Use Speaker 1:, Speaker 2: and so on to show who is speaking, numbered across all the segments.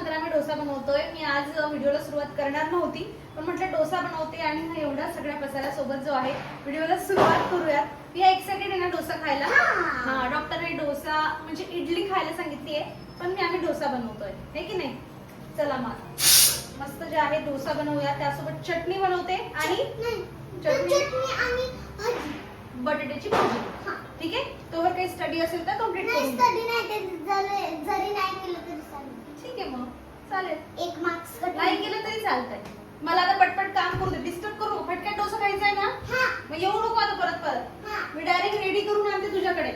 Speaker 1: दिवसानंतर आम्ही डोसा बनवतोय. मी आज व्हिडिओला सुरुवात करणार नव्हती पण म्हटलं डोसा बनवते आणि हा एवढा सगळ्या पसारा सोबत जो आहे व्हिडिओला सुरुवात करूयात. मी एक्साइटेड आहे ना डोसा खायला.
Speaker 2: हा.
Speaker 1: हा डॉक्टरने डोसा म्हणजे इडली खायला सांगितली आहे पण मी आम्ही डोसा बनवतोय. हे की नाही? चला मग. मस्त जे आहे डोसा बनवूया. त्यासोबत चटणी बनवते आणि चटणी. बटाट्याची भाजी. ठीक आहे? तोवर काही स्टडी असेल तर कंप्लीट
Speaker 2: नाही स्टडी नाही जरी नाही केलं
Speaker 1: ठीक आहे मग. चालेल.
Speaker 2: एक मार्क्स
Speaker 1: नाही केलं तरी चालतंय. मला आता पटपट काम करू दे. डिस्टर्ब करू नको. फटक्यात डोसा खायचा आहे ना?
Speaker 2: हा.
Speaker 1: मग येऊ नको आता परत परत.
Speaker 2: हा.
Speaker 1: मी डायरेक्ट रेडी करून आणते तुझ्याकडे.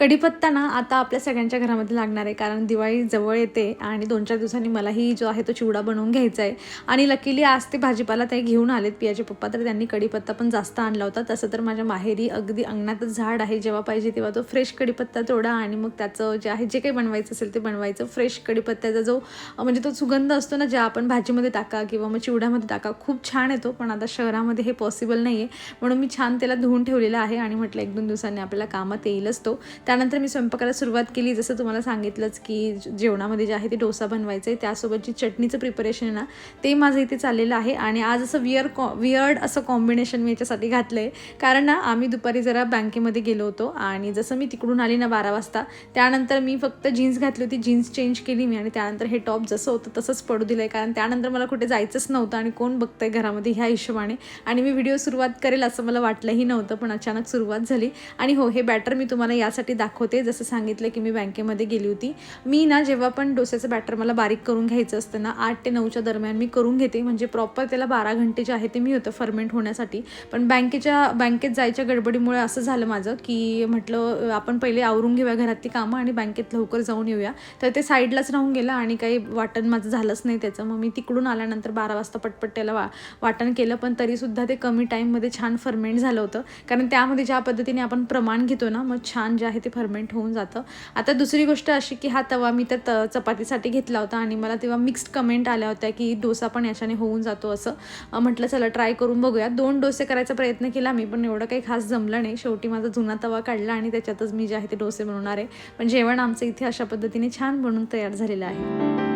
Speaker 1: कढीपत्ता ना आता आपल्या सगळ्यांच्या घरामध्ये लागणार आहे कारण दिवाळी जवळ येते आणि दोन चार दिवसांनी मलाही जो आहे तो चिवडा बनवून घ्यायचा आहे. आणि लकीली आज ते भाजीपाला ते घेऊन आलेत पियाचे पप्पा तर त्यांनी कढीपत्ता पण जास्त आणला होता. तसं तर माझ्या माहेरी अगदी अंगणातच झाड आहे जेव्हा पाहिजे तेव्हा तो फ्रेश कढीपत्ता तोडा आणि मग त्याचं जे आहे जे काही बनवायचं असेल ते बनवायचं. फ्रेश कढीपत्त्याचा जो म्हणजे तो सुगंध असतो ना ज्या आपण भाजीमध्ये टाका किंवा मग चिवड्यामध्ये टाका खूप छान येतो. पण आता शहरामध्ये हे पॉसिबल नाही आहे म्हणून मी छान त्याला धुवून ठेवलेलं आहे आणि म्हटलं एक दोन दिवसांनी आपल्याला कामात येईलच तो. त्यानंतर मी स्वयंपाकाला सुरुवात केली. जसं तुम्हाला सांगितलंच की जेवणामध्ये जे आहे ते डोसा बनवायचं आहे त्यासोबत जी चटणीचं प्रिपरेशन आहे ना ते माझं इथे चाललेलं आहे. आणि आज असं वियर कॉ वियर्ड असं कॉम्बिनेशन मी याच्यासाठी घातलं आहे कारण ना आम्ही दुपारी जरा बँकेमध्ये गेलो होतो. आणि जसं मी तिकडून आली ना बारा वाजता त्यानंतर मी फक्त जीन्स घातली होती. जीन्स चेंज केली मी. आणि त्यानंतर हे टॉप जसं होतं तसंच पडू दिलं आहे कारण त्यानंतर मला कुठे जायचंच नव्हतं. आणि कोण बघतं आहे घरामध्ये ह्या हिशोबाने. आणि मी व्हिडिओ सुरुवात करेल असं मला वाटलंही नव्हतं. पण अचानक सुरुवात झाली. आणि हो हे बॅटर मी तुम्हाला यासाठी दाखवते. जसं सांगितलं की मी बँकेमध्ये गेली होती. मी ना जेव्हा पण डोस्याचं बॅटर मला बारीक करून घ्यायचं असतं ना आठ ते नऊच्या दरम्यान मी करून घेते. म्हणजे प्रॉपर त्याला बारा घंटे जे आहे ते मी होतं फर्मेंट होण्यासाठी. पण बँकेच्या बँकेत जायच्या गडबडीमुळे असं झालं माझं की म्हटलं आपण पहिले आवरून घेऊया घरातली कामं आणि बँकेत लवकर जाऊन येऊया. तर ते साईडलाच राहून गेलं आणि काही वाटण माझं झालंच नाही त्याचं. मग मी तिकडून आल्यानंतर बारा वाजता पटपट त्याला वा वाटण केलं. पण तरीसुद्धा ते कमी टाईममध्ये छान फर्मेंट झालं होतं. कारण त्यामध्ये ज्या पद्धतीने आपण प्रमाण घेतो ना मग छान जे आहे ते फर्मेंट होऊन जातं. आता दुसरी गोष्ट अशी की हा तवा मी तर चपातीसाठी घेतला होता आणि मला तेव्हा मिक्स्ड कमेंट आल्या होत्या की डोसा पण याच्याने होऊन जातो असं. म्हटलं चला ट्राय करून बघूया दोन डोसे करायचा प्रयत्न केला मी पण एवढं काही खास जमलं नाही. शेवटी माझा जुना तवा काढला आणि त्याच्यातच मी जे आहे ते डोसे बनवणार आहे. पण जेवण आमचं इथे अशा पद्धतीने छान बनून तयार झालेलं आहे.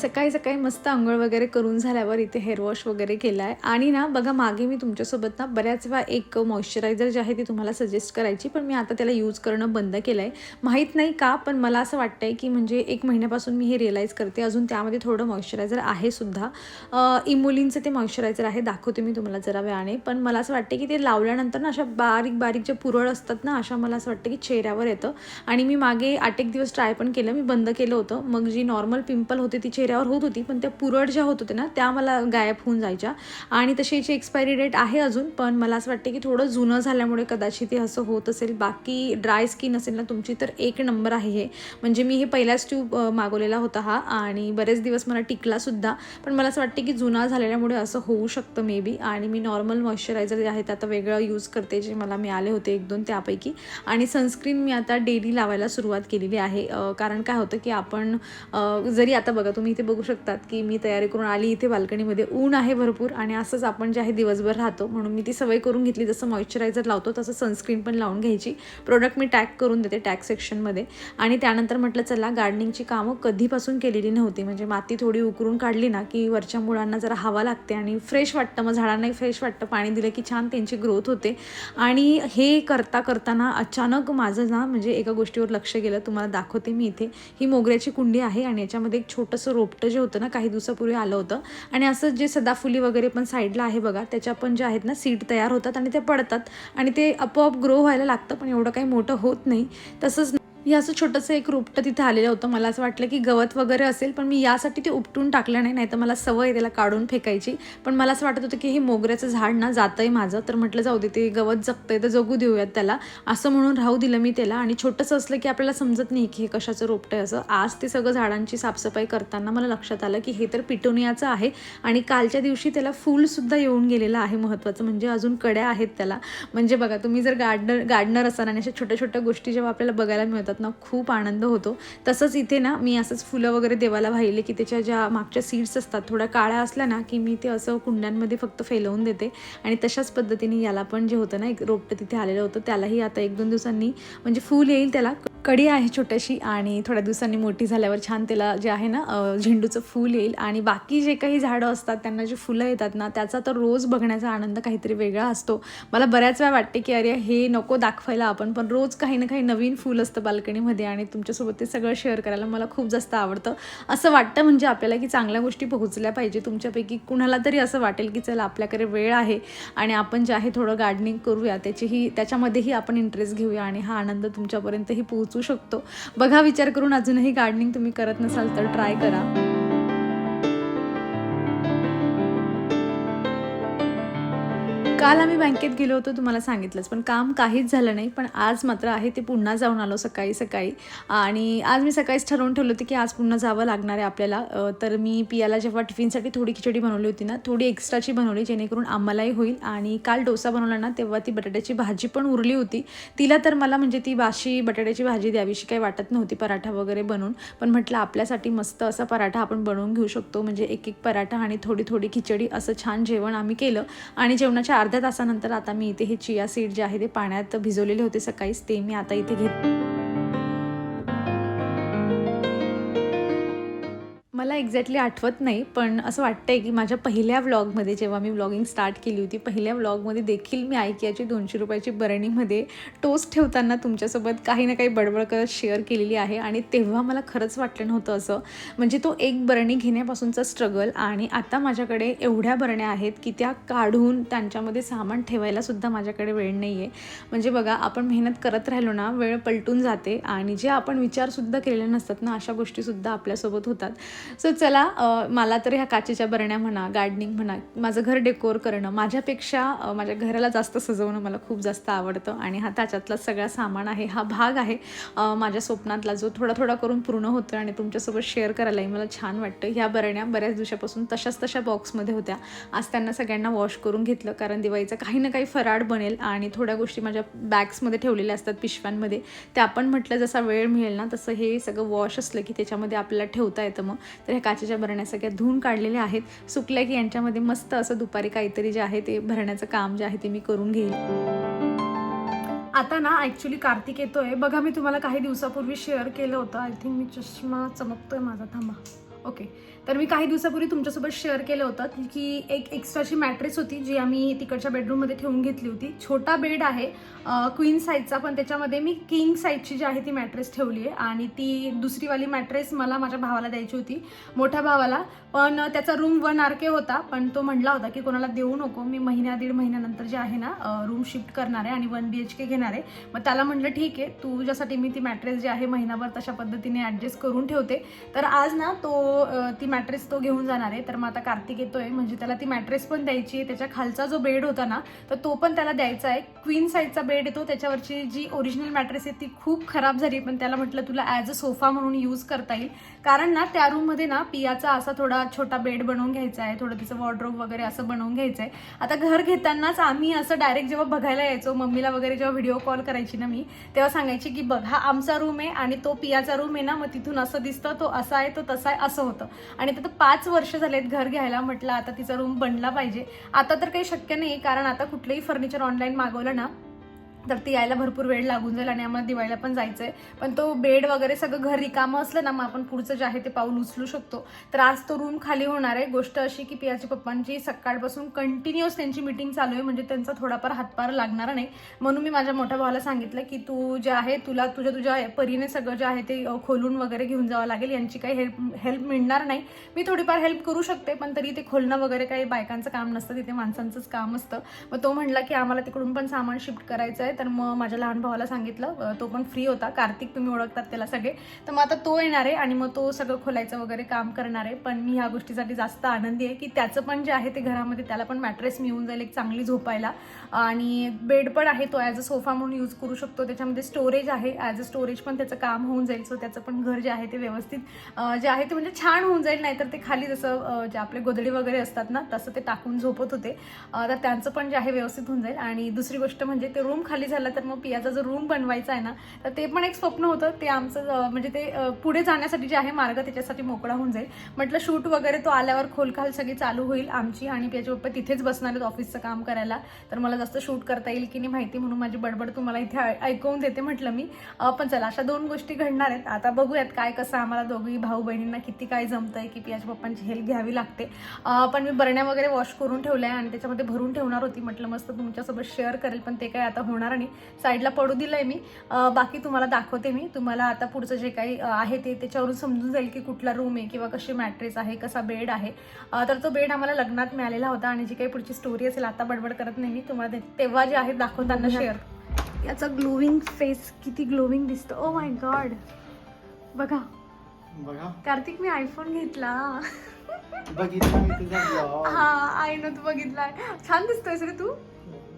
Speaker 1: सकाळी सकाळी मस्त आंघोळ वगैरे करून झाल्यावर इथे हेअर वॉश वगैरे केला आहे आणि ना बघा मागे मी तुमच्यासोबत ना बऱ्याच वेळा एक मॉइश्चरायझर जे आहे ती तुम्हाला सजेस्ट करायची पण मी आता त्याला यूज करणं बंद केलं आहे माहीत नाही का पण मला असं वाटतं आहे की म्हणजे एक महिन्यापासून मी हे रिअलाईज करते. अजून त्यामध्ये थोडं मॉइश्चरायझर आहे सुद्धा. इमोलिनचं ते मॉइश्चरायझर आहे दाखवते मी तुम्हाला जरा वेळाने. पण मला असं वाटतं की ते लावल्यानंतर ना अशा बारीक बारीक ज्या पुरळ असतात ना अशा मला असं वाटतं की चेहऱ्यावर येतं. आणि मी मागे आठ एक दिवस ट्राय पण केलं मी बंद केलं होतं. मग जी नॉर्मल पिंपल होते ती चेहऱ्यावर होत होती पण त्या पुरट ज्या होत होत्या ना त्या मला गायब होऊन जायच्या. आणि तशी याची एक्सपायरी डेट आहे अजून पण मला असं वाटते की थोडं जुनं झाल्यामुळे कदाचित हे असं होत असेल. बाकी ड्राय स्किन असेल ना तुमची तर एक नंबर आहे हे. म्हणजे मी हे पहिलाच ट्यूब मागवलेला होता हा. आणि बरेच दिवस मला टिकला सुद्धा. पण मला असं वाटते की जुना झालेल्यामुळे असं होऊ शकतं मे बी आणि मी नॉर्मल मॉइश्चरायझर जे आहे ते आता वेगळं यूज करते जे मला मिळाले होते एक दोन त्यापैकी. आणि सनस्क्रीन मी आता डेली लावायला सुरुवात केलेली आहे. कारण काय होतं की आपण जरी आता बघा तुम्ही इथे बघू शकतात की मी तयारी करून आली इथे बाल्कनीमध्ये. ऊन आहे भरपूर आणि असंच आपण जे आहे दिवसभर राहतो. म्हणून मी ती सवय करून घेतली. जसं मॉइश्चरायझर लावतो तसं सनस्क्रीन पण लावून घ्यायची. प्रोडक्ट मी टॅग करून देते टॅग सेक्शनमध्ये आणि त्यानंतर म्हटलं चला गार्डनिंगची कामं कधीपासून केलेली नव्हती. म्हणजे माती थोडी उकरून काढली ना की वरच्या मुळांना जरा हवा लागते आणि फ्रेश वाटतं. मग झाडांनाही फ्रेश वाटतं. पाणी दिलं की छान त्यांची ग्रोथ होते. आणि हे करता करताना अचानक माझं ना म्हणजे एका गोष्टीवर लक्ष गेलं. तुम्हाला दाखवते मी इथे. ही मोगऱ्याची कुंडी आहे आणि याच्यामध्ये एक छोटंसं रोप पोपटं जे होतं ना काही दिवसापूर्वी आलं होतं. आणि असं जे सदाफुली वगैरे पण साईडला आहे बघा त्याच्या पण जे आहेत ना सीड तयार होतात आणि ते पडतात. आणि ते आपोआप ग्रो व्हायला लागतं पण एवढं काही मोठं होत नाही. तसंच हे असं छोटंसं एक रोपटं तिथे आलेलं होतं. मला असं वाटलं की गवत वगैरे असेल पण मी यासाठी ते उपटून टाकलं नाही नाहीतर मला सवय आहे त्याला काढून फेकायची. पण मला असं वाटत होतं की हे मोगऱ्याचं झाड ना जातं आहे माझं तर म्हटलं जाऊ दे ते गवत जगतंय तर जगू देऊयात त्याला. असं म्हणून राहू दिलं मी त्याला. आणि छोटंसं असलं की आपल्याला समजत नाही की हे कशाचं रोपटं आहे असं. आज ते सगळं झाडांची साफसफाई करताना मला लक्षात आलं की हे तर पिटोनियाचं आहे. आणि कालच्या दिवशी त्याला फूलसुद्धा येऊन गेलेलं आहे महत्त्वाचं म्हणजे अजून कड्या आहेत त्याला. म्हणजे बघा तुम्ही जर गार्डनर गार्डनर असाल आणि अशा छोट्या छोट्या गोष्टी जेव्हा आपल्याला बघायला मिळतात सोबत ना खूप आनंद होतो. तसंच इथे ना मी असंच फुलं वगैरे देवाला वाहिले की त्याच्या ज्या मागच्या सीड्स असतात थोड्या काळ्या असल्या ना की मी ते असं कुंड्यांमध्ये फक्त फैलवून देते. आणि तशाच पद्धतीने याला पण जे होतं ना एक रोपटं तिथे आलेलं होतं त्यालाही आता एक दोन दिवसांनी म्हणजे फूल येईल त्याला. कडी आहे छोट्याशी आणि थोड्या दिवसांनी मोठी झाल्यावर छान त्याला जे आहे ना झेंडूचं फूल येईल आणि बाकी जे काही झाडं असतात त्यांना जे फुलं येतात ना त्याचा तर रोज बघण्याचा आनंद काहीतरी वेगळा असतो. मला बऱ्याच वेळा वाटते की अरे हे नको दाखवायला आपण पण रोज काही ना काही नवीन फूल असतं बाल्कनीमध्ये आणि तुमच्यासोबत ते सगळं शेअर करायला मला खूप जास्त आवडतं. असं वाटतं म्हणजे आपल्याला की चांगल्या गोष्टी पोहोचल्या पाहिजे तुमच्यापैकी. कुणाला तरी असं वाटेल की चला आपल्याकडे वेळ आहे आणि आपण जे आहे थोडं गार्डनिंग करूया त्याचीही त्याच्यामध्येही आपण इंटरेस्ट घेऊया आणि हा आनंद तुमच्यापर्यंतही पोहोच शकतो. बघा विचार करून अजूनही गार्डनिंग तुम्ही करत नसाल तर ट्राय करा. काल आम्ही बँकेत गेलो होतो तुम्हाला सांगितलंच पण काम काहीच झालं नाही. पण आज मात्र आहे ते पुन्हा जाऊन आलो सकाळी सकाळी. आणि आज मी सकाळीच ठरवून ठेवलं होतं की आज पुन्हा जावं लागणार आहे आपल्याला. तर मी पियाला जेव्हा टिफिनसाठी थोडी खिचडी बनवली होती ना थोडी एक्स्ट्राची बनवली जेणेकरून आम्हालाही होईल. आणि काल डोसा बनवला ना तेव्हा ती बटाट्याची भाजी पण उरली होती. तिला तर मला म्हणजे ती बाशी बटाट्याची भाजी द्यावीशी काही वाटत नव्हती पराठा वगैरे बनवून. पण म्हटलं आपल्यासाठी मस्त असा पराठा आपण बनवून घेऊ शकतो. म्हणजे एक एक पराठा आणि थोडी थोडी खिचडी असं छान जेवण आम्ही केलं. आणि जेवणाच्या अर्ध्या तासानंतर आता मी इथे हे चिया सीड जे आहे ते पाण्यात भिजवलेले होते सकाळीच ते मी आता इथे घेत मला एक्झॅक्टली आठवत नाही पण असं वाटतंय की माझ्या पहिल्या व्लॉगमध्ये जेव्हा मी व्लॉगिंग स्टार्ट केली होती पहिल्या व्लॉगमध्ये देखील मी ऐकियाची दोनशे रुपयाची बरणीमध्ये टोस्ट ठेवताना तुमच्यासोबत काही ना काही बडबड करत शेअर केलेली आहे. आणि तेव्हा मला खरंच वाटलं नव्हतं असं. म्हणजे तो एक बरणी घेण्यापासूनचा स्ट्रगल आणि आता माझ्याकडे एवढ्या बरण्या आहेत की त्या काढून त्यांच्यामध्ये सामान ठेवायलासुद्धा माझ्याकडे वेळ नाही आहे म्हणजे बघा आपण मेहनत करत राहिलो ना वेळ पलटून जाते आणि जे आपण विचारसुद्धा केलेले नसतात ना अशा गोष्टीसुद्धा आपल्यासोबत होतात. सो चला मला तर ह्या काचेच्या बरण्या म्हणा गार्डनिंग म्हणा माझं घर डेकोर करणं माझ्यापेक्षा माझ्या घराला जास्त सजवणं मला खूप जास्त आवडतं आणि हा त्याच्यातला सगळा सामान आहे हा भाग आहे. माझ्या स्वप्नातला जो थोडा थोडा करून पूर्ण होतो आणि तुमच्यासोबत शेअर करायलाही मला छान वाटतं. ह्या बरण्या बऱ्याच दिवसापासून तशाच तशा बॉक्समध्ये होत्या. आज त्यांना सगळ्यांना वॉश करून घेतलं कारण दिवाळीचा काही ना काही फराळ बनेल आणि थोड्या गोष्टी माझ्या बॅग्समध्ये ठेवलेल्या असतात पिशव्यांमध्ये. त्या आपण म्हटलं जसा वेळ मिळेल ना तसं हे सगळं वॉश असलं की त्याच्यामध्ये आपल्याला ठेवता येतं मग. तर ह्या काचेच्या भरण्या सगळ्या धुवून काढलेल्या आहेत. सुकल्या की यांच्यामध्ये मस्त असं दुपारी काहीतरी जे आहे ते भरण्याचं काम जे आहे ते मी करून घेईल. आता ना ॲक्च्युली कार्तिक येतोय. बघा मी तुम्हाला काही दिवसापूर्वी शेअर केलं होतं. आय थिंक मी चष्मा चमकतोय माझा. थांबा. ओके. तर मी काही दिवसापूर्वी तुमच्यासोबत शेअर केलं होतं की एक एक्स्ट्राची मॅट्रेस होती जी आम्ही तिकडच्या बेडरूममध्ये ठेवून घेतली होती. छोटा बेड आहे क्वीन साईजचा पण त्याच्यामध्ये मी किंग साईजची जी आहे ती मॅट्रेस ठेवली आहे. आणि ती दुसरीवाली मॅट्रेस मला माझ्या भावाला द्यायची होती मोठ्या भावाला. पण त्याचा रूम वन आर के होता पण तो म्हणला होता की कोणाला देऊ नको. मी महिन्या दीड महिन्यानंतर जे आहे ना रूम शिफ्ट करणार आहे आणि वन बी एच के घेणार आहे. मग त्याला म्हटलं ठीक आहे तुझ्यासाठी मी ती मॅट्रेस जी आहे महिनाभर तशा पद्धतीने ॲडजस्ट करून ठेवते. तर आज ना तो ती मॅट्रेस तो घेऊन जाणार आहे. तर मग आता कार्तिक येतोय. म्हणजे त्याला ती मॅट्रेस पण द्यायची आहे. त्याच्या खालचा जो बेड होता ना तर तो पण त्याला द्यायचा आहे. क्वीन साईजचा बेड येतो त्याच्यावरची जी ओरिजिनल मॅट्रेस आहे ती खूप खराब झाली पण त्याला म्हटलं तुला ॲज अ सोफा म्हणून यूज करता येईल. कारण ना त्या रूममध्ये ना पियाचा असा थोडा छोटा बेड बनवून घ्यायचा आहे. थोडं तिचं वॉर्ड्रोब वगैरे असं बनवून घ्यायचं आहे. आता घर घेतानाच आम्ही असं डायरेक्ट जेव्हा बघायला यायचो मम्मीला वगैरे जेव्हा व्हिडिओ कॉल करायची ना मी तेव्हा सांगायची की बघ हा आमचा रूम आहे आणि तो पियाचा रूम आहे ना मग तिथून असं दिसतं तो असा आहे तो तसा आहे असं होतं. आणि आता पाच वर्ष झालेत घर घ्यायला म्हटलं आता तिचा रूम बनला पाहिजे. आता तर काही शक्य नाही कारण आता कुठलंही फर्निचर ऑनलाईन मागवलं ना तर ती यायला भरपूर वेळ लागून जाईल आणि आम्हाला दिवाळीला पण जायचं आहे पण तो बेड वगैरे सगळं घर रिकामं असलं ना मग आपण पुढचं जे आहे ते पाऊल उचलू शकतो. तर आज तो रूम खाली होणार आहे. गोष्ट अशी की पियाच्या पप्पांची सकाळपासून कंटिन्युअस त्यांची मिटिंग चालू आहे. म्हणजे त्यांचा थोडाफार हातभार लागणार नाही. म्हणून मी माझ्या मोठ्या भावाला सांगितलं की तू जे आहे तुला तुझ्या तुझ्या परीने सगळं जे आहे ते खोलून वगैरे घेऊन जावं लागेल. यांची काही हेल्प हेल्प मिळणार नाही. मी थोडीफार हेल्प करू शकते पण तरी ते खोलणं वगैरे काही बायकांचं काम नसतं. तिथे माणसांचंच काम असतं. मग तो म्हणला की आम्हाला तिकडून पण सामान शिफ्ट करायचं आहे तर मग माझ्या लहान भावाला सांगितलं तो पण फ्री होता. कार्तिक तुम्ही ओळखतात त्याला सगळे. तर मग आता तो येणार आहे आणि मग तो सगळं खोलायचं वगैरे काम करणार आहे. पण मी ह्या गोष्टीसाठी जास्त आनंदी आहे की त्याचं पण जे आहे ते घरामध्ये त्याला पण मॅट्रेस मिळून जाईल एक चांगली झोपायला. आणि बेड पण आहे तो ॲज अ सोफा म्हणून यूज करू शकतो. त्याच्यामध्ये स्टोरेज आहे. ॲज अ स्टोरेज पण त्याचं काम होऊन जाईल. सो त्याचं पण घर जे आहे ते व्यवस्थित जे आहे ते म्हणजे छान होऊन जाईल. नाहीतर ते खाली जसं जे आपले गोदडी वगैरे असतात ना तसं ते टाकून झोपत होते. तर त्यांचं पण जे आहे व्यवस्थित होऊन जाईल. आणि दुसरी गोष्ट म्हणजे ते रूम खाली
Speaker 3: खाली झाला तर मग पियाचा जो रूम बनवायचा आहे ना तर ते पण एक स्वप्न होतं. ते आमचं म्हणजे ते पुढे जाण्यासाठी जे आहे मार्ग त्याच्यासाठी मोकळा होऊन जाईल. म्हटलं शूट वगैरे तो आल्यावर खोलखाल सगळी चालू होईल आमची आणि पियाचे पप्पा तिथेच बसणार आहेत ऑफिसचं काम करायला. तर मला जास्त शूट करता येईल की नाही माहिती म्हणून माझी बडबड तुम्हाला इथे ऐ- ऐकवून देते म्हटलं मी. पण चला अशा दोन गोष्टी घडणार आहेत. आता बघूयात काय कसं आम्हाला दोघी भाऊ बहिणींना किती काय जमतंय की पियाच्या पप्पांची हेल्प घ्यावी लागते. पण मी बरण्या वगैरे वॉश करून ठेवल्या आणि त्याच्यामध्ये भरून ठेवणार होती. म्हटलं मस्त तुमच्यासोबत शेअर करेल पण ते काय आता होणार नाही साईडला पडू दिलंय मी. अं, बाकी तुम्हाला दाखवते मी. तुम्हाला आता पुढचं जे काही आहे ते त्याच्यावरून समजून जाईल की कुठला रूम आहे किंवा कशी मॅट्रेस आहे कसा बेड आहे. तर तो बेड आम्हाला लग्नात मिळालेला होता आणि जी काही पुढची स्टोरी असेल आता बडबड करत नाही मी. तुम्हाला तेव्हा जे आहे दाखवताना शेअर याचा ग्लोविंग फेस किती ग्लोविंग दिसतं. ओ माय गॉड बघा.
Speaker 4: बघा.
Speaker 3: कार्तिक मी आयफोन घेतला.
Speaker 4: मी
Speaker 3: हा आय नो तू बघितलाय. छान दिसतोयस रे तू.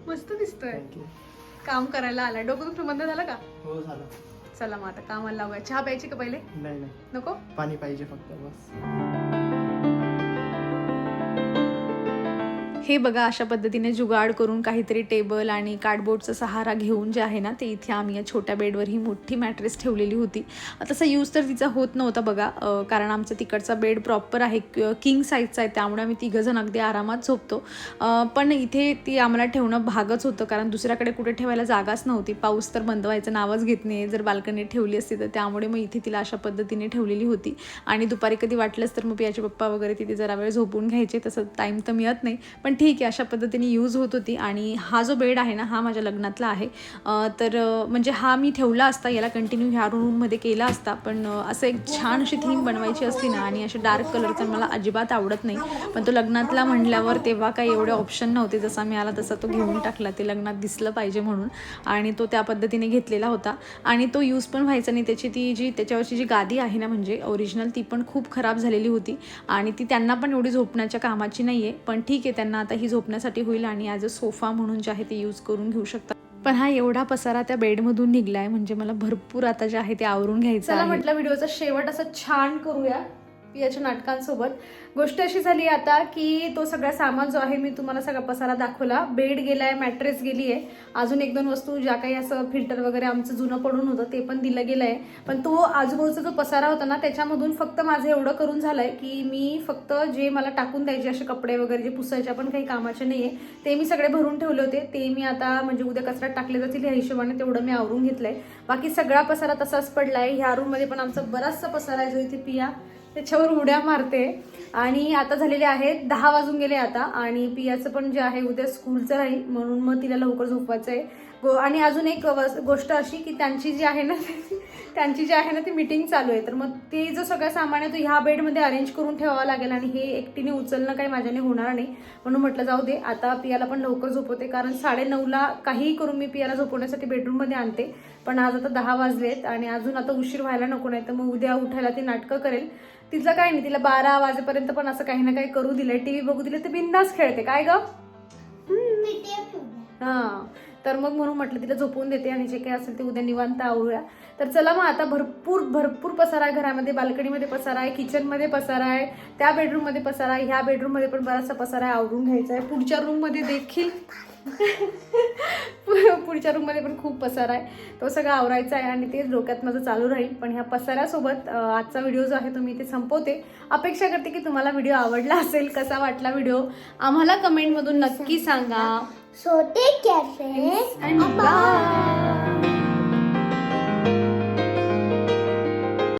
Speaker 3: मस्त दिसतोय. काम करायला आलाय. डोकं दुखणं बंद झालं का?
Speaker 4: हो झालं.
Speaker 3: चला मग आता कामाला लावूया. चहा प्यायची का पहिले?
Speaker 4: नाही नाही.
Speaker 3: नको?
Speaker 4: पाणी पाहिजे फक्त बस.
Speaker 3: हे बघा अशा पद्धतीने जुगाड करून काहीतरी टेबल आणि कार्डबोर्डचा सहारा घेऊन जे आहे ना ते इथे आम्ही या छोट्या बेडवर ही मोठी मॅट्रेस ठेवलेली होती. तसा यूज तर तिचा होत नव्हता बघा कारण आमचा तिकडचा बेड प्रॉपर आहे किंग साईजचा आहे त्यामुळे आम्ही तिघंजण अगदी आरामात झोपतो. पण इथे ती आम्हाला ठेवणं भागच होतं कारण दुसऱ्याकडे कुठे ठेवायला जागाच नव्हती. पाऊस तर बंद व्हायचं नावच घेत नाही जर बाल्कनीत ठेवली असती तर. त्यामुळे मग इथे तिला अशा पद्धतीने ठेवलेली होती. आणि दुपारी कधी वाटलंच तर मग पियाचे पप्पा वगैरे तिथे जरा वेळ झोपून घ्यायचे तसं टाईम तर मिळत नाही. पण ठीक आहे अशा पद्धतीने यूज होत होती. आणि हा जो बेड आहे ना हा माझ्या लग्नातला आहे. तर म्हणजे हा मी ठेवला असता याला कंटिन्यू ह्या रूममध्ये केला असता पण असं एक छान अशी थीम बनवायची असती ना आणि असे डार्क कलरचं मला अजिबात आवडत नाही. पण तो लग्नातला म्हणल्यावर तेव्हा काही एवढे ऑप्शन नव्हते जसा मी आला तसा तो घेऊन टाकला ते लग्नात दिसलं पाहिजे म्हणून. आणि तो त्या पद्धतीने घेतलेला होता. आणि तो यूज पण व्हायचा नाही. त्याची ती जी त्याच्यावरची जी गादी आहे ना म्हणजे ओरिजिनल ती पण खूप खराब झालेली होती. आणि ती त्यांना पण एवढी झोपण्याच्या कामाची नाही आहे पण ठीक आहे त्यांना आता ही झोपण्यासाठी होईल आणि ॲज अ सोफा म्हणून जे आहे ते यूज करून घेऊ शकतात पण हा एवढा पसारा त्या बेडमधून निघलाय म्हणजे मला भरपूर आता जे आहे ते आवरून घ्यायचं म्हटलं व्हिडिओचा शेवट असं छान करूया. पियाच्या नाटकांसोबत. गोष्ट अशी झाली आता की तो सगळा सामान जो आहे मी तुम्हाला सगळा पसारा दाखवला. बेड गेला आहे मॅट्रेस गेली आहे अजून एक दोन वस्तू ज्या काही असं फिल्टर वगैरे आमचं जुनं पडून होतं ते पण दिलं गेलं आहे पण तो आजूबाजूचा जो पसारा होता ना त्याच्यामधून फक्त माझं एवढं करून झालं आहे की मी फक्त जे मला टाकून द्यायचे असे कपडे वगैरे जे पुसायचे पण काही कामाचे नाही आहे ते मी सगळे भरून ठेवले होते. ते मी आता म्हणजे उद्या कचऱ्यात टाकले जातील ह्या हिशोबाने तेवढं मी आवरून घेतलं आहे बाकी सगळा पसारा तसाच पडला आहे ह्या रूममध्ये पण आमचा बराचसा पसारा आहे जो इथे पिया. त्याच्यावर उड्या मारते. आणि आता झालेले आहेत दहा वाजून गेले आता. आणि पियाचं पण जे आहे उद्या स्कूलचं राहील. म्हणून मग तिला लवकर झोपवायचं आहे गो आणि अजून एक गोष्ट अशी की त्यांची जी आहे ना त्यांची जी आहे ना ती मिटिंग चालू आहे. तर मग ते जो सगळं सामान आहे तो ह्या बेडमध्ये अरेंज करून ठेवावा लागेल आणि हे एकटीने उचलणं काही माझ्याने होणार नाही. म्हणून म्हटलं जाऊ दे आता पियाला पण लवकर झोपवते. कारण साडे नऊला काहीही करून मी पियाला झोपवण्यासाठी बेडरूममध्ये आणते. पण आज आता दहा वाजलेत आणि अजून आता उशीर व्हायला नको नाही तर मग उद्या उठायला ती नाटकं करेल. तिचं काय नाही तिला बारा वाजेपर्यंत पण असं काही ना काही करू दिलंय. टीव्ही बघू दिलं तर बिंदास खेळते. काय ग. हा. तर मग म्हणून म्हटलं तिला झोपवून देते आणि जे काही असेल ते उद्या निवांत आवरूया. तर चला मग आता भरपूर भरपूर पसारा आहे घरामध्ये. बाल्कनीमध्ये पसारा आहे किचनमध्ये पसारा आहे त्या बेडरूममध्ये पसारा आहे ह्या बेडरूममध्ये पण बराचसा पसारा आहे आवरून घ्यायचा आहे. पुढच्या रूममध्ये देखील पुढच्या रूममध्ये पण खूप पसारा आहे. तो सगळा आवरायचा आहे आणि तेच डोक्यात माझं चालू राहील. पण ह्या पसाऱ्यासोबत आजचा व्हिडिओ जो आहे तो मी इथे संपवते. अपेक्षा करते की तुम्हाला व्हिडिओ आवडला असेल कसा वाटला व्हिडिओ आम्हाला कमेंटमधून नक्की सांगा.
Speaker 2: So take care friends
Speaker 3: and, bye. bye.